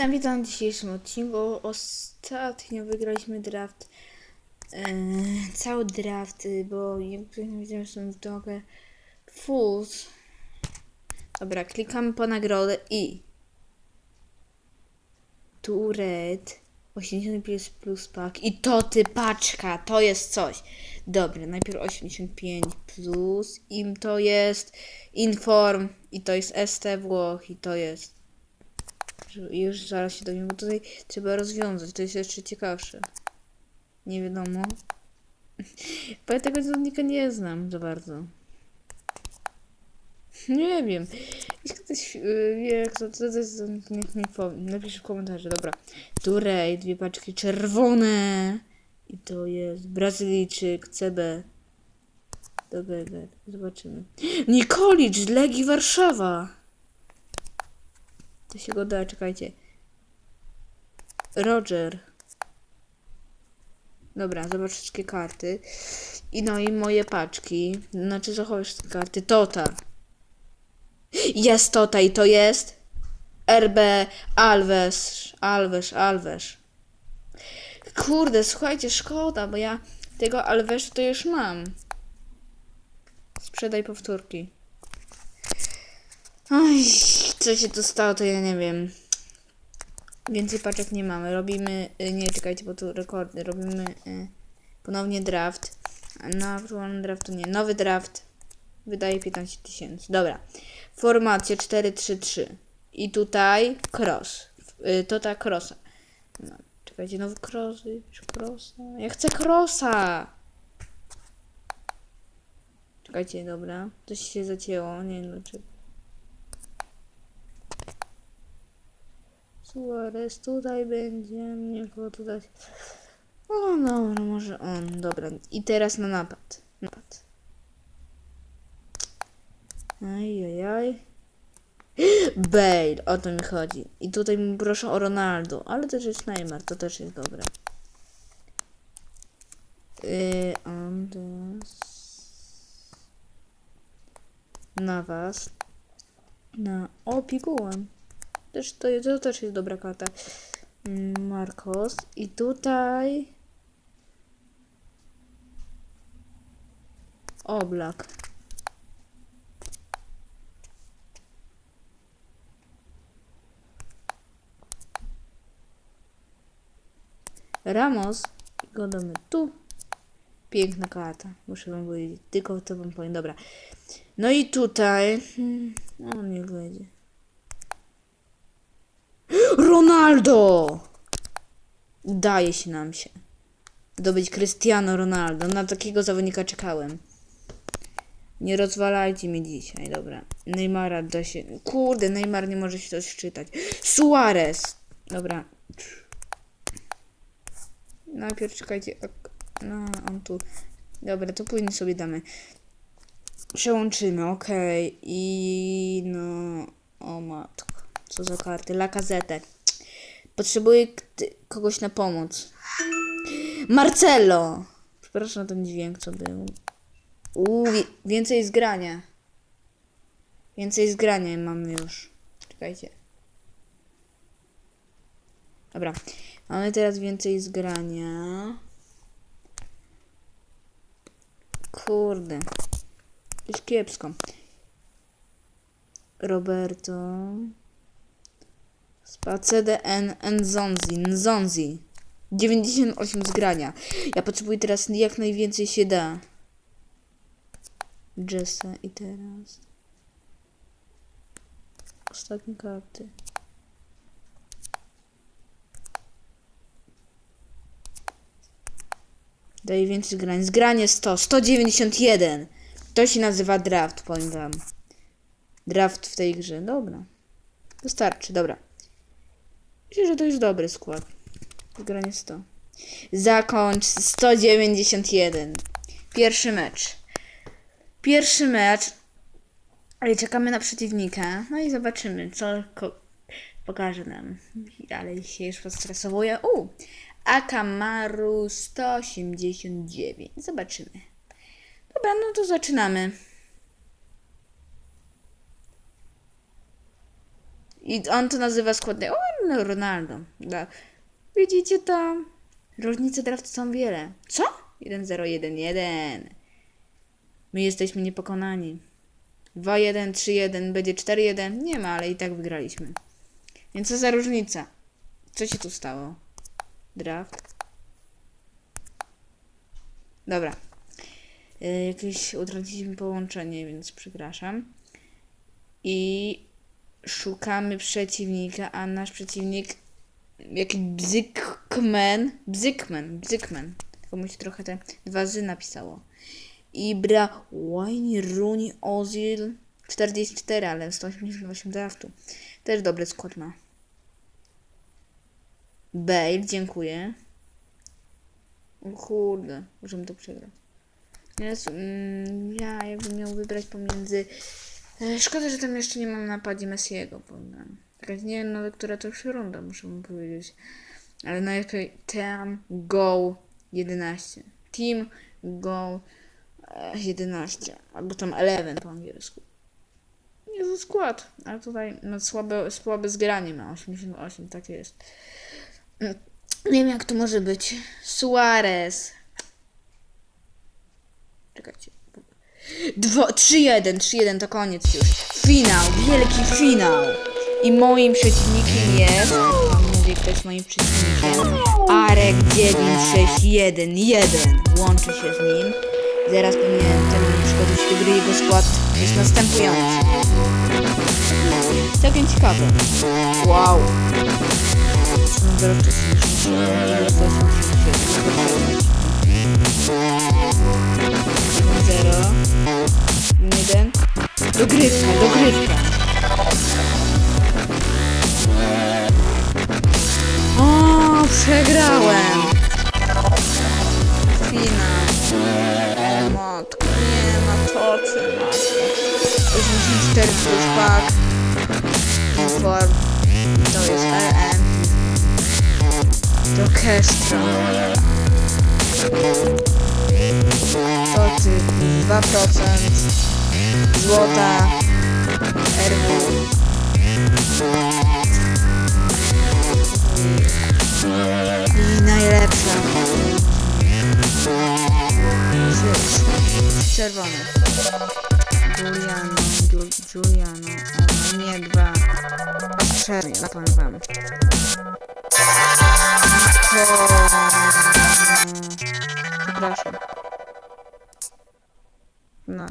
Witam, witam w dzisiejszym odcinku. Ostatnio wygraliśmy draft. e, cały draft, bo nie wiedziałem, że są trochę fools. Dobra, klikamy po nagrodę i tu red 85 plus pack i to ty paczka, to jest coś. Dobra, najpierw 85 plus im to jest inform i to jest ST Włoch i to jest Już zaraz się dowiem, bo tutaj trzeba rozwiązać. To jest jeszcze ciekawsze. Nie wiadomo. Bo ja tego zawodnika nie znam za bardzo. Nie wiem. Jeśli ktoś yy, wie, jak to, jest, niech mi powie. Napisz w komentarzu. Dobra. Turej, dwie paczki czerwone. I to jest Brazylijczyk, CB. Dobra, zobaczymy. Nikolic z Legii Warszawa. To się go da, czekajcie. Roger. Dobra, zobacz wszystkie karty. I no i moje paczki. Znaczy zachowasz te karty. Tota. Jest Tota i to jest RB Alves. Alves, Alves. Kurde, słuchajcie, szkoda, bo ja tego Alves to już mam. Sprzedaj powtórki. Oj, co się tu stało, to ja nie wiem. Więcej paczek nie mamy. Robimy, y, nie czekajcie, bo tu rekordy. Robimy y, ponownie draft. Na aktualny draft to nie. Nowy draft wydaje 15 tysięcy. Dobra. Formacja 4-3-3. I tutaj cross. Y, to ta crossa. No, czekajcie, nowy cross. Crossa. Ja chcę crossa! Czekajcie, dobra. Coś się zacięło. Nie wiem dlaczego. Suarez tutaj będzie, nie kogo tutaj. O, dobra, może on, dobra. I teraz na napad. Napad. Ajajaj. Bale, o to mi chodzi. I tutaj mi proszę o Ronaldo, ale też jest Neymar, to też jest dobre. Yy, Andes. Na was. Na. O. Też to, to też jest dobra karta. Mm, Marcos. I tutaj. Oblak. Ramos. Go tu. Piękna karta. Muszę wam powiedzieć. Tylko to wam powiem. Dobra. No i tutaj. Hmm, o, niech będzie. Ronaldo! Udaje się nam się. Zdobyć Cristiano Ronaldo. Na takiego zawodnika czekałem. Nie rozwalajcie mnie dzisiaj, dobra. Neymara da się... Kurde, Neymar nie może się coś czytać. Suarez! Dobra. Najpierw czekajcie. No, on tu. Dobra, to później sobie damy. Przełączymy, okej. I no... O matko. Co za karty? Lacazette. Potrzebuję kogoś na pomoc. Marcelo! Przepraszam ten dźwięk, co był. Uuu, wi- więcej zgrania. Więcej zgrania mamy już. Czekajcie. Dobra. Mamy teraz więcej zgrania. Kurde. Jest kiepsko. Roberto. Spa CDN Nzonzi. Nzonzi. 98 zgrania. Ja potrzebuję teraz jak najwięcej się da. Jessa i teraz. Ostatnie karty. Daje więcej zgrań. Zgranie 100. 191. To się nazywa draft, powiem wam. Draft w tej grze. Dobra. Wystarczy, dobra. Myślę, że to jest dobry skład. Wygranie 100. Zakończ 191. Pierwszy mecz. Pierwszy mecz. Ale czekamy na przeciwnika. No i zobaczymy, co pokaże nam. Ale się już podstresowuję. U! Akamaru 189. Zobaczymy. Dobra, no to zaczynamy. I on to nazywa składnie. O, No, Ronaldo. Da. Widzicie to? Różnice draft są wiele. Co? 1-0-1-1. My jesteśmy niepokonani. 2-1, 3-1, będzie 4-1. Nie ma, ale i tak wygraliśmy. Więc co za różnica? Co się tu stało? Draft. Dobra. Y, Jakieś utraciliśmy połączenie, więc przepraszam. I szukamy przeciwnika, a nasz przeciwnik jakiś Bzykman. Tylko mu się trochę te dwa zy napisało. Ibra, Wayne, Rooney, Ozil, 44, ale 188 draftu. Też dobry skład ma. Bale, dziękuję. O kurde, możemy to przegrać. Jezu, mm, ja jakbym miał wybrać pomiędzy... E, Szkoda, że tam jeszcze nie mam napadzie Messiego, powiem. Jakaś nie wiem nawet, która to już runda, muszę wam powiedzieć. Ale najlepiej Team Go 11. Team Go e, 11. Albo tam 11 po angielsku. Jezu, skład. Ale tutaj no, słabe, słabe zgranie ma. 88, tak jest. Nie wiem, jak to może być. Suarez. Czekajcie. Dwo, 3-1, 3-1 to koniec już. Finał, wielki finał. I moim przeciwnikiem jest, wam mówię kto jest moim przeciwnikiem, Arek 9611. Łączy się z nim. Zaraz powinienem ten przychodzić do gry. Jego skład jest następujący. Całkiem ciekawe. Wow. Są zero wcześniejsze. Ile to są Zero. Jeden. Dogrywka, dogrywka. O, przegrałem. Finał. O, matko, nie ma toczy, matko. 84 plus pak. Inform. To jest LM. To Toczy 2%. Złota. RW. I najlepsza. Czerwony. Giuliano, Giul- Giuliano, nie dwa. Ostrzeżenie, ja powiem wam. Przepraszam. No.